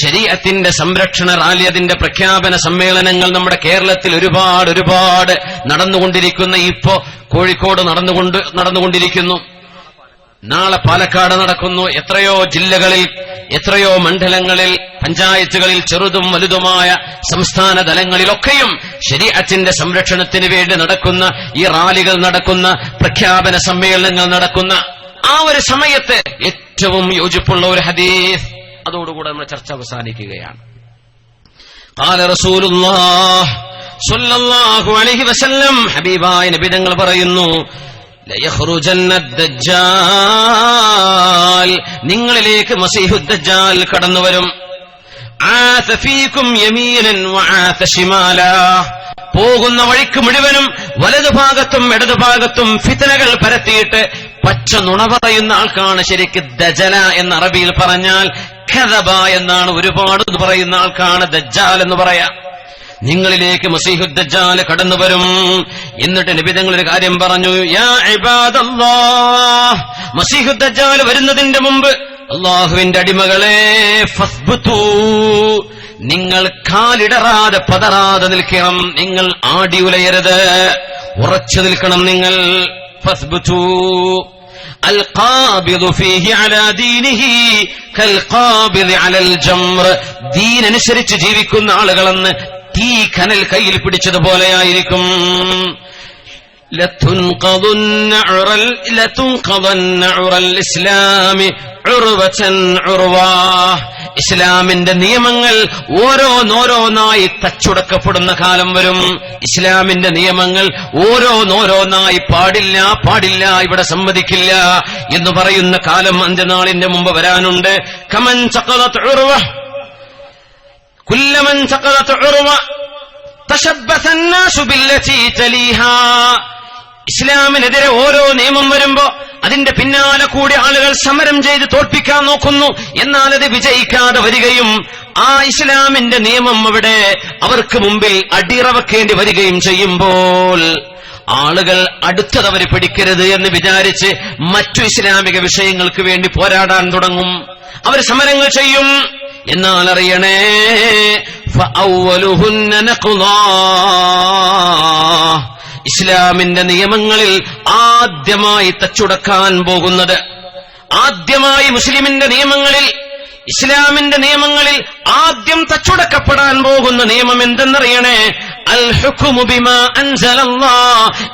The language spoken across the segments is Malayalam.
ശരീരത്തിന്റെ സംരക്ഷണ റാലി അതിന്റെ പ്രഖ്യാപന സമ്മേളനങ്ങൾ നമ്മുടെ കേരളത്തിൽ ഒരുപാട് ഒരുപാട് നടന്നുകൊണ്ടിരിക്കുന്ന ഇപ്പോ കോഴിക്കോട് നടന്നുകൊണ്ട് നടന്നുകൊണ്ടിരിക്കുന്നു. നാളെ പാലക്കാട് നടക്കുന്നു. എത്രയോ ജില്ലകളിൽ എത്രയോ മണ്ഡലങ്ങളിൽ പഞ്ചായത്തുകളിൽ ചെറുതും വലുതുമായ സംസ്ഥാന തലങ്ങളിലൊക്കെയും ശരീരത്തിന്റെ സംരക്ഷണത്തിന് വേണ്ടി നടക്കുന്ന ഈ റാലികൾ നടക്കുന്ന പ്രഖ്യാപന സമ്മേളനങ്ങൾ നടക്കുന്ന ആ ഒരു സമയത്ത് ഏറ്റവും യോജിപ്പുള്ള ഒരു ഹദീസ്. അതോടുകൂടെ നമ്മുടെ ചർച്ച അവസാനിക്കുകയാണ് قال رسول الله صلى الله عليه وسلم ഹബീബായ നബി തങ്ങൾ പറയുന്നു ലയഖ്റുജന്ന ദജ്ജാൽ നിങ്ങളിലേക്ക് മസീഹുദ്ദജ്ജാൽ കടന്നു വരും ആസ ഫീകും യമീനൻ വആസ ശിമാലാ പോകുന്ന വഴിക്ക് മുഴുവനും വലതുഭാഗത്തും ഇടതുഭാഗത്തും ഫിത്തനകൾ പരത്തിയിട്ട് പച്ച നുണ പറയുന്ന ആൾക്കാണ് ശരിക്ക് ദജല എന്ന അറബിയിൽ പറഞ്ഞാൽ ഖദബ എന്നാണ് ഒരുപാട് പറയുന്ന ആൾക്കാണ് ദജ്ജാൽ എന്ന് പറയാം. നിങ്ങളിലേക്ക് മസീഹുദ്ദജാൽ കടന്നു വരും. എന്നിട്ട് നിബിതങ്ങൾ ഒരു കാര്യം പറഞ്ഞു യാ വരുന്നതിന്റെ മുമ്പ് അള്ളാഹുവിന്റെ അടിമകളെ നിങ്ങൾ കാലിടറാതെ പതറാതെ നിൽക്കണം. നിങ്ങൾ ആടി ഉലയരുത് ഉറച്ചു നിൽക്കണം നിങ്ങൾ. ഫസ്ബുതൂ. ദീനനുസരിച്ച് ജീവിക്കുന്ന ആളുകളെന്ന് തീ കനൽ കയ്യിൽ പിടിച്ചതുപോലെയായിരിക്കും ലത്തുൻ ഇസ്ലാമിന്റെ നിയമങ്ങൾ ഓരോന്നോരോന്നായി തച്ചുടക്കപ്പെടുന്ന കാലം വരും. ഇസ്ലാമിന്റെ നിയമങ്ങൾ ഓരോന്നോരോന്നായി പാടില്ല പാടില്ല ഇവിടെ സമ്മതിക്കില്ല എന്ന് പറയുന്ന കാലം അന്ത്യനാളിന്റെ മുമ്പ് വരാനുണ്ട്. കമൻ ചക്കറവ കുല്ലമൻ ചക്കറവ തശബ്ബ സന്നാസുബില്ലീ ചലീഹ ഇസ്ലാമിനെതിരെ ഓരോ നിയമം വരുമ്പോ അതിന്റെ പിന്നാലെ കൂടി ആളുകൾ സമരം ചെയ്ത് തോൽപ്പിക്കാൻ നോക്കുന്നു എന്നാൽ അത് വിജയിക്കാതെ വരികയും ആ ഇസ്ലാമിന്റെ നിയമം അവിടെ അവർക്ക് മുമ്പിൽ അടിറവക്കേണ്ടി വരികയും ചെയ്യുമ്പോൾ ആളുകൾ അടുത്തതവർ പിടിക്കരുത് എന്ന് വിചാരിച്ച് മറ്റു ഇസ്ലാമിക വിഷയങ്ങൾക്ക് വേണ്ടി പോരാടാൻ തുടങ്ങും അവർ സമരങ്ങൾ ചെയ്യും എന്നാൽ അറിയണേ فأولهن نقضا ഇസ്ലാമിന്റെ നിയമങ്ങളിൽ ആദ്യമായി തച്ചുടക്കാൻ പോകുന്നത്. ആദ്യമായി മുസ്ലിമിന്റെ നിയമങ്ങളിൽ ഇസ്ലാമിന്റെ നിയമങ്ങളിൽ ആദ്യം തച്ചുടക്കപ്പെടാൻ പോകുന്ന നിയമം എന്തെന്നറിയണേ? അൽ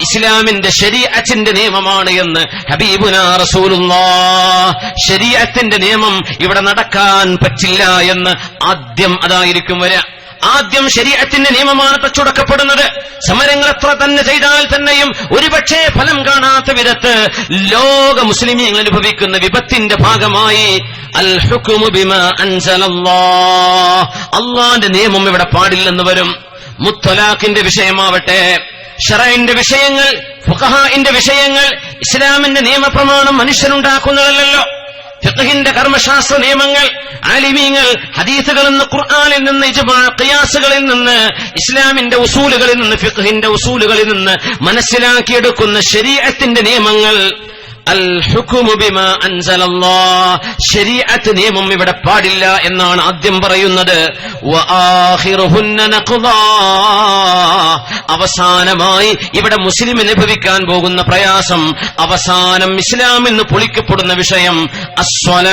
ഇസ്ലാമിന്റെ ശരീഅത്തിന്റെ നിയമമാണ് എന്ന് ഹബീബുന ശരീഅത്തിന്റെ നിയമം ഇവിടെ നടക്കാൻ പറ്റില്ല എന്ന് ആദ്യം അതായിരിക്കും വരിക ആദ്യം ശരീരത്തിന്റെ നിയമമാണ് തച്ചുടക്കപ്പെടുന്നത് സമരങ്ങൾ എത്ര തന്നെ ചെയ്താൽ തന്നെയും ഒരുപക്ഷെ ഫലം കാണാത്ത വിധത്ത് ലോക മുസ്ലിമീങ്ങൾ അനുഭവിക്കുന്ന വിപത്തിന്റെ ഭാഗമായി അൽ അള്ളാന്റെ നിയമം ഇവിടെ പാടില്ലെന്ന് വരും. മുത്തലാഖിന്റെ വിഷയമാവട്ടെ ഷറൈന്റെ വിഷയങ്ങൾ ഫുഖഹാന്റെ വിഷയങ്ങൾ ഇസ്ലാമിന്റെ നിയമപ്രമാണം മനുഷ്യനുണ്ടാക്കുന്നതല്ലല്ലോ. ഫിഖഹിന്റെ കർമ്മശാസ്ത്ര നിയമങ്ങൾ ആലിമീങ്ങൾ ഹദീസുകളിൽ നിന്ന് ഖുർആനിൽ നിന്ന് ഖിയാസുകളിൽ നിന്ന് ഇസ്ലാമിന്റെ ഉസൂലുകളിൽ നിന്ന് ഫിഖഹിന്റെ ഉസൂലുകളിൽ നിന്ന് മനസ്സിലാക്കിയെടുക്കുന്ന ശരീഅത്തിന്റെ നിയമങ്ങൾ ശരീഅത്ത് നിയമം ഇവിടെ പാടില്ല എന്നാണ് ആദ്യം പറയുന്നത്. അവസാനമായി ഇവിടെ മുസ്ലിം അനുഭവിക്കാൻ പോകുന്ന പ്രയാസം അവസാനം ഇസ്ലാം എന്ന് പൊളിക്കപ്പെടുന്ന വിഷയം അസ്വല.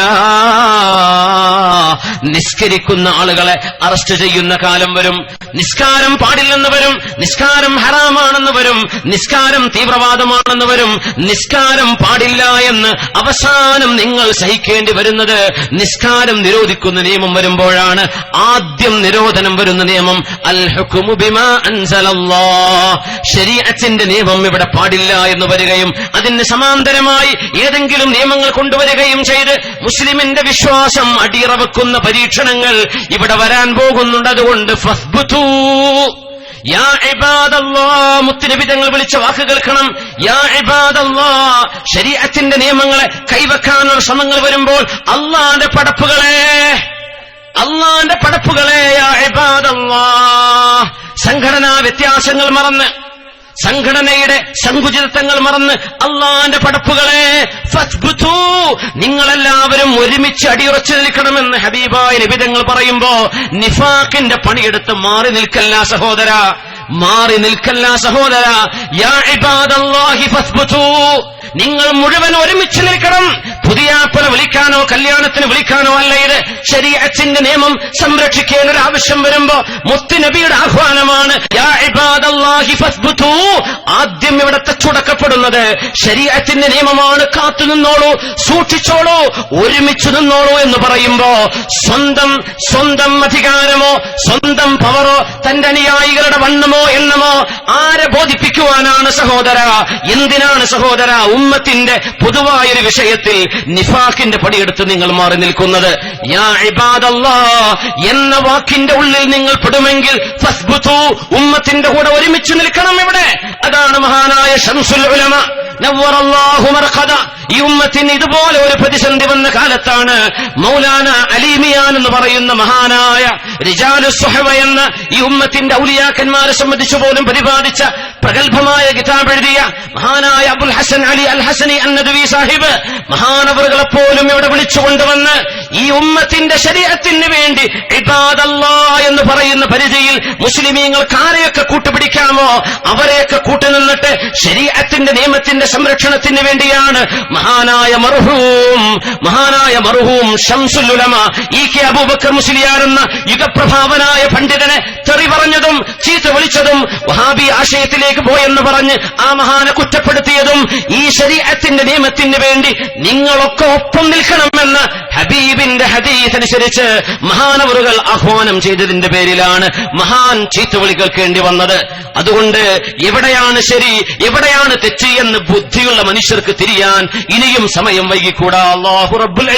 നിസ്കരിക്കുന്ന ആളുകളെ അറസ്റ്റ് ചെയ്യുന്ന കാലം വരും. നിസ്കാരം പാടില്ലെന്ന് വരും. നിസ്കാരം ഹറാമാണെന്ന് വരും. നിസ്കാരം തീവ്രവാദമാണെന്ന് വരും. നിസ്കാരം പാടില്ല എന്ന് അവസാനം നിങ്ങൾ സഹിക്കേണ്ടി വരുന്നത് നിസ്കാരം നിരോധിക്കുന്ന നിയമം വരുമ്പോഴാണ്. ആദ്യം നിരോധനം വരുന്ന നിയമം അൽ ഹുക്കുമു ബിമാ അൻസലല്ലാഹ്. ശരീഅത്തിന്റെ നിയമം ഇവിടെ പാടില്ല എന്ന് വരികയും അതിന് സമാന്തരമായി ഏതെങ്കിലും നിയമങ്ങൾ കൊണ്ടുവരികയും ചെയ്ത് മുസ്ലിമിന്റെ വിശ്വാസം അടിയറവെക്കുന്ന പരീക്ഷണങ്ങൾ ഇവിടെ വരാൻ പോകുന്നുണ്ട്. അതുകൊണ്ട് ഫസ്ബുതൂ. യാ മുത്തുനബി തങ്ങൾ വിളിച്ച വാക്ക് കേൾക്കണം. യാ ഇബാദല്ലാ ശരീഅത്തിന്റെ നിയമങ്ങളെ കൈവെക്കാനുള്ള ശ്രമങ്ങൾ വരുമ്പോൾ അള്ളാന്റെ പടപ്പുകളെ അള്ളാന്റെ പടപ്പുകളെ യാ ഇബാദല്ലാ. സംഘടനാ വ്യത്യാസങ്ങൾ മറന്ന് സംഘടനയുടെ സങ്കുചിതത്വങ്ങൾ മറന്ന് അള്ളാന്റെ പടപ്പുകളെ. നിങ്ങളെല്ലാവരും ഒരുമിച്ച് അടിയുറച്ചു നിൽക്കണമെന്ന് ഹബീബായ നിബിതങ്ങൾ പറയുമ്പോ നിഫാഖിന്റെ പണിയെടുത്ത് മാറി നിൽക്കല്ല സഹോദര മാറി നിൽക്കല്ല സഹോദര. നിങ്ങൾ മുഴുവൻ ഒരുമിച്ച് നിൽക്കണം പുതിയാപ്പല വിളിക്കാനോ കല്യാണത്തിന് വിളിക്കാനോ അല്ല ഇത്. ശരീഅത്തിന്റെ നിയമം സംരക്ഷിക്കാൻ ഒരു ആവശ്യം വരുമ്പോ മുത്തുനബിയുടെ ആഹ്വാനമാണ്. ആദ്യം ഇവിടെ തച്ചുടക്കപ്പെടുന്നത് ശരീഅത്തിന്റെ നിയമമാണ് കാത്തു നിന്നോളൂ സൂക്ഷിച്ചോളൂ ഒരുമിച്ചു നിന്നോളൂ എന്ന് പറയുമ്പോ സ്വന്തം സ്വന്തം അധികാരമോ സ്വന്തം പവറോ തന്റെ അനുയായികളുടെ വണ്ണമോ എണ്ണമോ ആരെ ബോധിപ്പിക്കുവാനാണ് സഹോദര? എന്തിനാണ് സഹോദര? ഉമ്മത്തിന്റെ പൊതുവായൊരു വിഷയത്തിൽ നിഫാഖിന്റെ പടിയെടുത്ത് നിങ്ങൾ മാറി നിൽക്കുന്നത്. എന്ന വാക്കിന്റെ ഉള്ളിൽ നിങ്ങൾ പെടുമെങ്കിൽ ഉമ്മത്തിന്റെ കൂടെ ഒരുമിച്ച് നിൽക്കണം ഇവിടെ. അതാണ് മഹാനായ ഷംസുൽ ഉലമ. ഈ ഉമ്മത്തിന് ഇതുപോലെ ഒരു പ്രതിസന്ധി വന്ന കാലത്താണ് മൗലാന അലീമിയാൻ എന്ന് പറയുന്ന മഹാനായ റിജാലു സുഹവ എന്ന ഈ ഉമ്മത്തിന്റെ ഔലിയാക്കന്മാരെ സംബന്ധിച്ചു പോലും പ്രതിപാദിച്ച പ്രഗത്ഭമായ കിതാബ് എഴുതിയ മഹാനായ അബുൽ ഹസൻ അലി അൽ ഹസനി അന്നദ്വി സാഹിബ് മഹാനവറുകളെപ്പോലും ഇവിടെ വിളിച്ചുകൊണ്ടുവന്ന് ഈ ഉമ്മത്തിന്റെ ശരീരത്തിന് വേണ്ടി ഇബാദല്ല എന്ന് പറയുന്ന പരിധിയിൽ മുസ്ലിമീങ്ങൾ ആരെയൊക്കെ കൂട്ടുപിടിക്കാമോ? അവരെയൊക്കെ കൂട്ടുനിന്നിട്ട് ശരീരത്തിന്റെ നിയമത്തിന്റെ സംരക്ഷണത്തിന് വേണ്ടിയാണ് മഹാനായ മർഹൂം മഹാനായ മർഹൂം ഷംസുലുലമ ഇ കെ അബൂബക്കർ മുസ്ലിയാർ എന്ന യുഗപ്രഭാവനായ പണ്ഡിതനെ തെറി പറഞ്ഞതും ചീത്ത വിളിച്ചതും വഹാബി ആശയത്തിലേക്ക് പോയെന്ന് പറഞ്ഞ് ആ മഹാനെ കുറ്റപ്പെടുത്തിയതും ഈ ശരീരത്തിന്റെ നിയമത്തിന് വേണ്ടി നിങ്ങളൊക്കെ ഒപ്പം നിൽക്കണമെന്ന് ഹബീബിന്റെ ഹദീസ് അനുസരിച്ച് മഹാനവറുകൾ ആഹ്വാനം ചെയ്തതിന്റെ പേരിലാണ് മഹാൻ ചീത്തവിളി കേൾക്കേണ്ടി വന്നത്. അതുകൊണ്ട് എവിടെയാണ് ശരി എവിടെയാണ് തെറ്റ് എന്ന് ബുദ്ധിയുള്ള മനുഷ്യർക്ക് തിരിയാൻ ഇനിയും സമയം വൈകിക്കൂടാ. അള്ളാഹു റബ്ബുൽ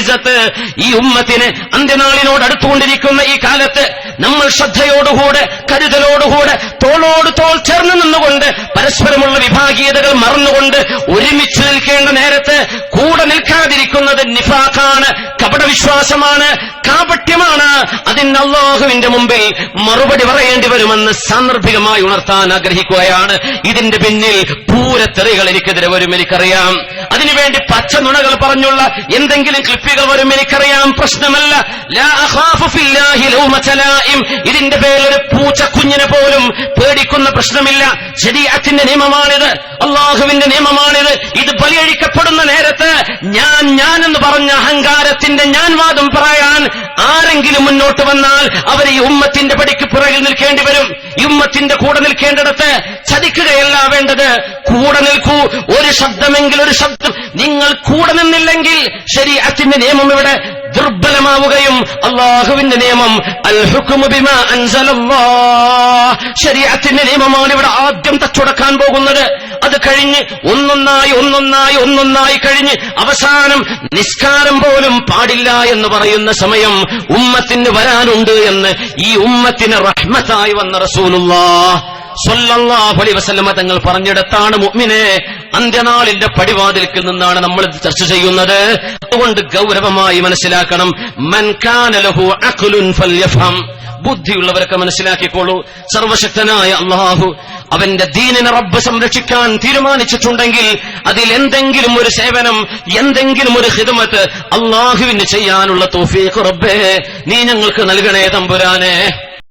ഈ ഉമ്മത്തിന് അന്ത്യനാളിനോട് അടുത്തുകൊണ്ടിരിക്കുന്ന ഈ കാലത്ത് നമ്മൾ ശ്രദ്ധയോടുകൂടെ കരുതലോടുകൂടെ തോളോട് തോൾ ചേർന്ന് നിന്നുകൊണ്ട് പരസ്പരമുള്ള വിഭാഗീയതകൾ മറന്നുകൊണ്ട് ഒരുമിച്ച് നിൽക്കേണ്ട നേരത്ത് കൂടെ നിൽക്കാതിരിക്കുന്നത് നിഫാഖാണ് കപടവിശ്വാസമാണ് കാപട്യമാണ്. അതിന് അള്ളാഹുവിന്റെ മുമ്പിൽ മറുപടി പറയേണ്ടി വരുമെന്ന് സാന്ദർഭികമായി ഉണർത്താൻ ആഗ്രഹിക്കുകയാണ്. ഇതിന്റെ പിന്നിൽ പൂരത്തെറികൾ എനിക്കെതിരെ വരും എനിക്കറിയാം. അതിനുവേണ്ടി പച്ച നുണകൾ പറഞ്ഞുള്ള എന്തെങ്കിലും ക്ലിപ്പികൾ വരും എനിക്കറിയാം. പ്രശ്നമല്ല. ലായിം. ഇതിന്റെ പേരിൽ ഒരു പൂച്ച കുഞ്ഞിനെ പോലും പേടിക്കുന്ന പ്രശ്നമില്ല. ശരീരത്തിന്റെ നിയമമാണിത് അള്ളാഹുവിന്റെ നിയമമാണിത്. ഇത് ബലിയഴിക്കപ്പെടുന്ന നേരത്ത് ഞാൻ ഞാൻ എന്ന് പറഞ്ഞ അഹങ്കാരത്തിന്റെ ഞാൻ വാദം പറയാൻ ആരെങ്കിലും മുന്നോട്ട് വന്നാൽ അവർ ഈ ഉമ്മത്തിന്റെ പടിക്ക് പുറകിൽ നിൽക്കേണ്ടി വരും. ഉമ്മത്തിന്റെ കൂടെ നിൽക്കേണ്ടിടത്ത് ചതിക്കുകയല്ല വേണ്ടത്. കൂടെ നിൽക്കൂ. ഒരു ശബ്ദമെങ്കിൽ ഒരു ശബ്ദം. നിങ്ങൾ കൂടെ നിന്നില്ലെങ്കിൽ ശരീഅത്തിന്റെ നിയമം ഇവിടെ ദുർബലമാവുകയും അള്ളാഹുവിന്റെ നിയമം അൽ ശരീഅത്തിന്റെ നിയമമാണ് ഇവിടെ ആദ്യം തച്ചുടക്കാൻ പോകുന്നത്. അത് കഴിഞ്ഞ് ഒന്നൊന്നായി ഒന്നൊന്നായി ഒന്നൊന്നായി കഴിഞ്ഞ് അവസാനം നിസ്കാരം പോലും പാടില്ല എന്ന് പറയുന്ന സമയം ഉമ്മത്തിന് വരാനുണ്ട് എന്ന് ഈ ഉമ്മത്തിന് റഹ്മത്തായി വന്ന റസൂലുള്ളാഹ്. സ്വല്ലല്ലാഹു അലൈഹി വസല്ലമ തങ്ങൾ പറഞ്ഞിടത്താണ് മുഅ്മിനെ അന്ത്യനാളിന്റെ പടിവാതിൽക്കിൽ നിന്നാണ് നമ്മൾ ചർച്ച ചെയ്യുന്നത്. അതുകൊണ്ട് ഗൗരവമായി മനസ്സിലാക്കണം മൻ അഖുലുൻ ഫൽയഫഹം. ബുദ്ധിയുള്ളവരൊക്കെ മനസ്സിലാക്കിക്കോളൂ. സർവശക്തനായ അള്ളാഹു അവന്റെ ദീനിനെ റബ്ബ് സംരക്ഷിക്കാൻ തീരുമാനിച്ചിട്ടുണ്ടെങ്കിൽ അതിൽ എന്തെങ്കിലും ഒരു സേവനം എന്തെങ്കിലും ഒരു ഹിതമത്ത് അള്ളാഹുവിന് ചെയ്യാനുള്ള തോഫീഖ് റബ്ബേ നീ ഞങ്ങൾക്ക് നൽകണേ തമ്പുരാനെ.